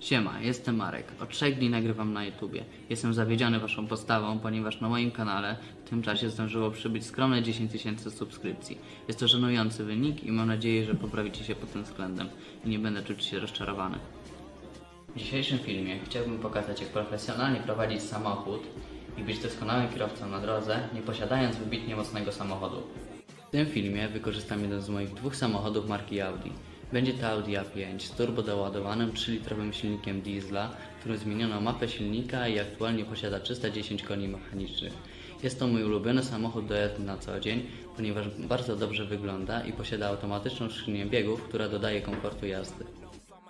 Siema, jestem Marek. Od trzech dni nagrywam na YouTubie. Jestem zawiedziony waszą postawą, ponieważ na moim kanale w tym czasie zdążyło przybyć skromne 10 tysięcy subskrypcji. Jest to żenujący wynik i mam nadzieję, że poprawicie się pod tym względem i nie będę czuć się rozczarowany. W dzisiejszym filmie chciałbym pokazać, jak profesjonalnie prowadzić samochód i być doskonałym kierowcą na drodze, nie posiadając wybitnie mocnego samochodu. W tym filmie wykorzystam jeden z moich dwóch samochodów marki Audi. Będzie to Audi A5 z turbo doładowanym 3-litrowym silnikiem diesla, w którym zmieniono mapę silnika i aktualnie posiada 310 koni mechanicznych. Jest to mój ulubiony samochód do jazdy na co dzień, ponieważ bardzo dobrze wygląda i posiada automatyczną skrzynię biegów, która dodaje komfortu jazdy.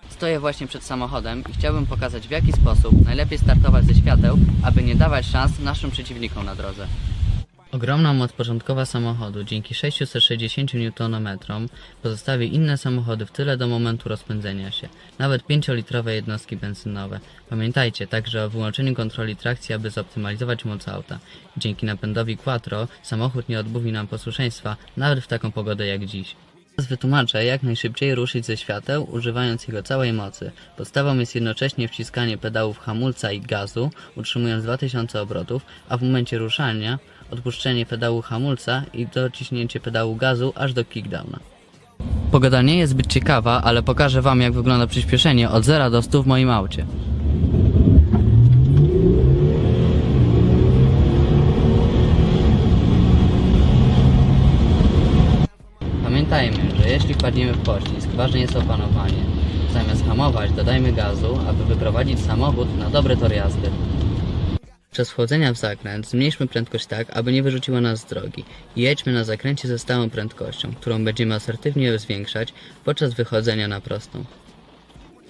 Stoję właśnie przed samochodem i chciałbym pokazać w jaki sposób najlepiej startować ze świateł, aby nie dawać szans naszym przeciwnikom na drodze. Ogromna moc początkowa samochodu dzięki 660 Nm pozostawi inne samochody w tyle do momentu rozpędzenia się, nawet 5-litrowe jednostki benzynowe. Pamiętajcie także o wyłączeniu kontroli trakcji, aby zoptymalizować moc auta. Dzięki napędowi Quattro samochód nie odmówi nam posłuszeństwa, nawet w taką pogodę jak dziś. Teraz wytłumaczę, jak najszybciej ruszyć ze świateł, używając jego całej mocy. Podstawą jest jednocześnie wciskanie pedałów hamulca i gazu, utrzymując 2000 obrotów, a w momencie ruszania odpuszczenie pedału hamulca i dociśnięcie pedału gazu aż do kickdowna. Pogoda nie jest zbyt ciekawa, ale pokażę Wam jak wygląda przyspieszenie od 0 do 100 w moim aucie. Pamiętajmy, że jeśli wpadniemy w poślizg, ważne jest opanowanie. Zamiast hamować, dodajmy gazu, aby wyprowadzić samochód na dobry tor jazdy. Przez wchodzenia w zakręt zmniejszmy prędkość tak, aby nie wyrzuciło nas z drogi. I jedźmy na zakręcie ze stałą prędkością, którą będziemy asertywnie zwiększać podczas wychodzenia na prostą.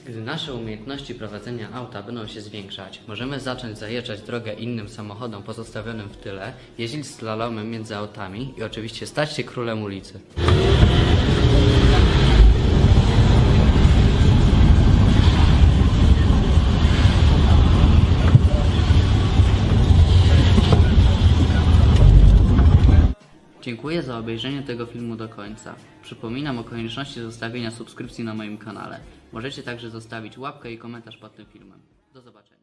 Gdy nasze umiejętności prowadzenia auta będą się zwiększać, możemy zacząć zajeżdżać drogę innym samochodom pozostawionym w tyle, jeździć slalomem między autami i oczywiście stać się królem ulicy. Dziękuję za obejrzenie tego filmu do końca. Przypominam o konieczności zostawienia subskrypcji na moim kanale. Możecie także zostawić łapkę i komentarz pod tym filmem. Do zobaczenia.